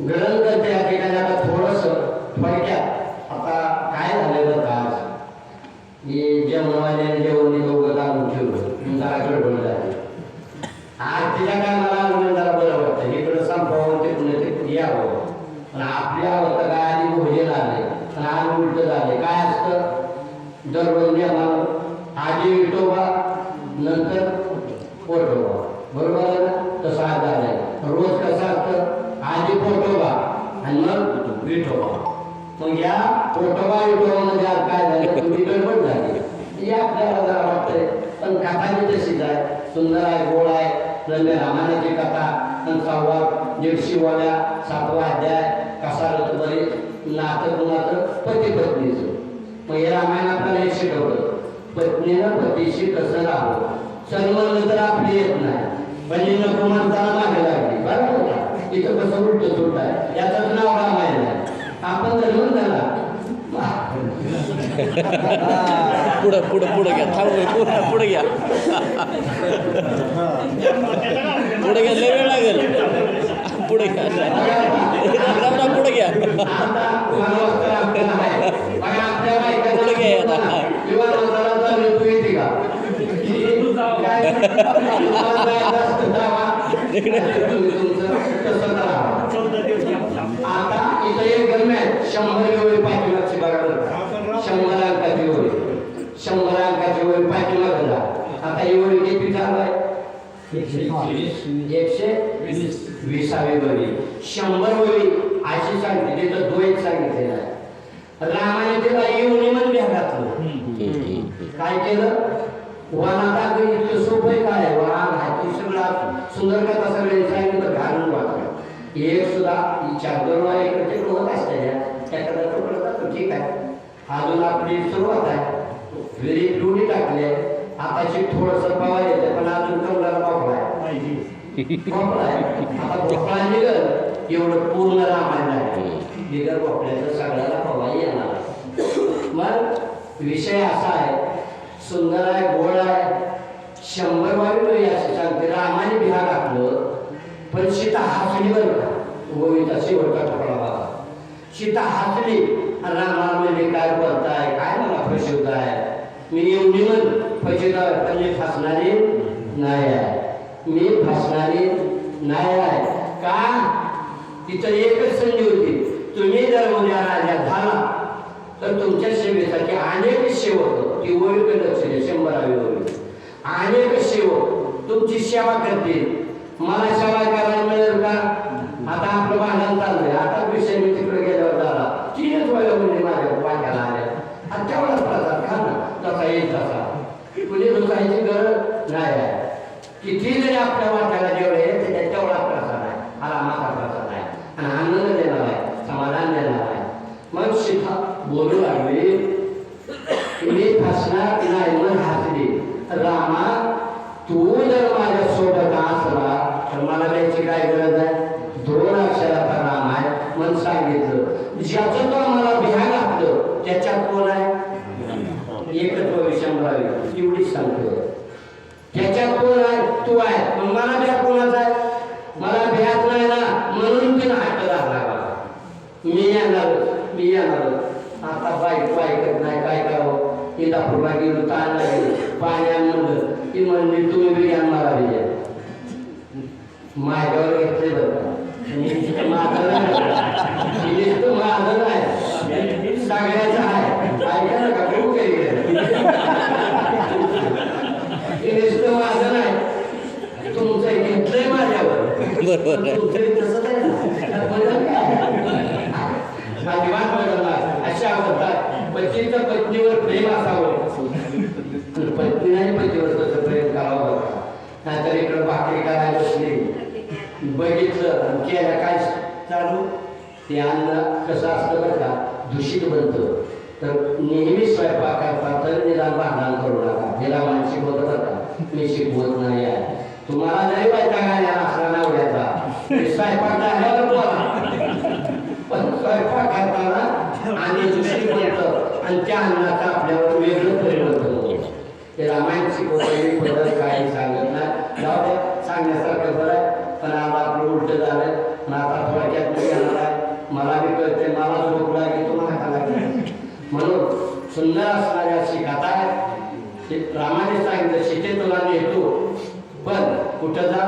ग्रहण करते या ठिकाणी आता थोडस थोडक्यात आता काय झालेलं का आज? की जेवणवाले जेवण दोघं आणून ठेवलं जरा गडबड झाली. आज तिच्या काय मला अनुमान जरा बरं वाटतं. इकडं संपवावं ते पुणे ते यावं. पण आपल्या होतं काय आधी भोजन आले पण आज उलट झाले. काय असतं? दररोज नियमानं आधी विठोबा नंतर पोटोबा बरोबर तसं आज झालंय. रोज कसं पोटोबा आणि मग विठोबा. तो या पोटोबा म्हणजे आज काय झालं तुम्ही गडबड झाली. या आपल्याला जरा वाटतंय पण कथा मी तशीच आहे. सुंदर आहे गोड आहे. नंतर रामानाची कथा आणि सहावा दीडशिवाल्या सातवा अध्याय कसा ऋतुपरी नातं कुणाचं? पती पत्नीचं. मग हे रामायण आपल्याला हे शिकवलं. पत्नीनं पतीशी कसं राहावं? सन्मान तर आपली येत नाही. पण नको म्हणताना मागे लागली. बरोबर का? इथं कसं उलट आहे याचंच नाव रामायण आहे. आपण जर म्हणलं ना पुढं पुढं पुढं घ्या. थांबू पुढं पुढं घ्या. पुढे घ्या. लय वेळ लागेल. पुढे घ्या. पुढे घ्या पुढे घे आता. आता इथं एक गरमी आहे शंभर वेळी पाठीमागची बघा बरं का. शंभर अंकाची होळी शंभर अंकाची होळी पाठीमागं जा आता ही होळी किती चालू आहे एकशे विसावी वरी शंभर वरी अशी सांगते तिथं द्वैत सांगितलेला आहे. रामाने तिला येऊन म्हणल्या घातलं. काय केलं? वनात इतकं सोपं काय? वाघ हाती सगळा सुंदर कथा सगळे सांगितलं घालून वाटलं एक सुद्धा विचार करून इकडे तिकडे होत असते एखादा तुकडं जातो ठीक आहे. अजून आपली सुरुवात आहे. विहिरीत डुडी टाकली आहे. आताची थोडस पवार येते पण अजून कमलाला भोपळा आहे भोपळा आहे आता भोपळा निघल एवढं पूर्ण रामायण आहे निघल कपड्याचं सगळ्याला पवा येणार मग विषय असा आहे सुंदर आहे गोड आहे शंभर वावी असं सांगते रामाने बिहा टाकलं पण सीता हसली बरं का गोविंदा शेवटचा ठोकळा बाबा सीता हातली आणि रामाला म्हणजे काय बोलताय काय मला फसवताय मी येऊन निमन फसवताय पण मी फसणारी नाही आहे मी फसणारी नाही आहे. का? तिथं एकच संधी होती. तुम्ही जर उद्या राजा झाला तर तुमच्या सेवेसाठी अनेक सेवक ती ओळख लक्ष शंभरावी ओळख. अनेक सेवक तुमची सेवा करतील. मला सेवा करायला मिळेल का? आता आपलं भांडण चाललंय. आता विषय मी तिकडे गेल्यावर झाला. तीनच वेळा म्हणजे माझ्या वाट्याला आल्या. आता तेवढाच प्रसार खा ना. तसा येईल तसा. कुणी दुखायची गरज? नाही आहे. किती आपल्या वाट्याला जेवढे येते त्या तेवढा प्रसाद आहे. हा माझा प्रसाद आहे. आणि आनंद देणार आहे. समाधान देणार आहे. मग शिखा बोलू लागली. मी फसणार नाही मग हसली. रामा तू जर माझ्या सोबत असला तर मला त्याची काय गरज आहे दोन अक्षराचा राम आहे मन सांगितलं ज्याचं तो आम्हाला बिहा घातलं त्याच्यात कोण आहे एकच विषमरावी एवढीच सांगतो त्याच्यात कोण आहे तू आहे. मग मला बिहा कोणाचा आहे? मला बिहात नाही ना. म्हणून तिनं हट्ट धरला मला मी येणार मी येणार. आता बाईक ऐकत नाही. काय करावं? इंदापूरला गेलो ताण लागेल पाण्या म्हणलं ती म्हणली तुम्ही बी घ्या मला बी घ्या माझ्यावर घेतले बरं माझं नाही. माझं नाही. सगळ्याचं आहे. ऐका ना का? खूप काही माझं नाही तुमचं घेतलंय माझ्यावर बरोबर आहे. तुमचं तसंच आहे ना. बदल काय? अजिबात बदल नाही. अशा होतात पतीचं पत्नीवर प्रेम असावं. पत्नी नाही पतीवर तसं प्रेम करावं. नाहीतर इकडं भाकरी करायला बसली. बघितलं केलं काय चालू? ते अन्न कसं असतं बरं का? दूषित बनतं. तर नेहमी स्वयंपाक करता तर निदान भांडण करू नका. मला शिकवत बरं का मी शिकवत नाही आहे. तुम्हाला नाही पाहिजे व्हायचा या असला उड्याचा स्वयंपाक झाला पण स्वयंपाक करताना आणि दुसरी गोष्ट आणि त्या अन्नाचा आपल्यावर वेगळं परिणाम होतो. ते रामायण शिकवलेली पद्धत काही सांगत नाही. जाऊ दे सांगण्यासारखं बरं आहे. पण आम्हाला आपलं उलट झालं पण आता थोडक्यात येणार आहे. मला बी कळते मला झोप लागेल तुम्हाला सांगायचं म्हणून सुंदर असणाऱ्या शिकात आहे रामाने सांगितलं शिते तुला नेतो. पण कुठं जा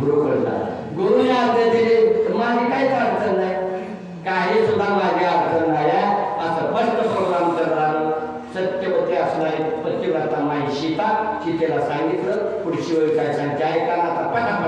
गुरुकडे जा गुरुने अर्ज दिले तर माझी काहीच अडचण नाही. काही सुद्धा माझी अडचण नाही आहे असं स्पष्ट प्रोग्राम करणार सत्यवती असणारी प्रत्येकाला माहिती शिता तिला सांगितलं. पुढची वेळ काय सांगते? ऐका आता पटापट.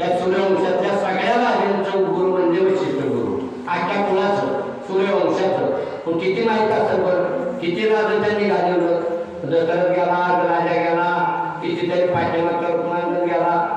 त्या सूर्यवंशातल्या सगळ्या यांचं गुरु म्हणजे विशिष्ट गुरु. आख्या कुणाचं? सूर्यवंशाचं. पण किती माहीत असतं बरं? किती राज त्यांनी गाजवलं दशरथ गेला राजा गेला कितीतरी पाठ्याला कल्पना गेला.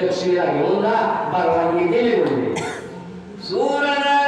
दक्षिणा घेऊन जा परवानगी दिली म्हणजे सूरना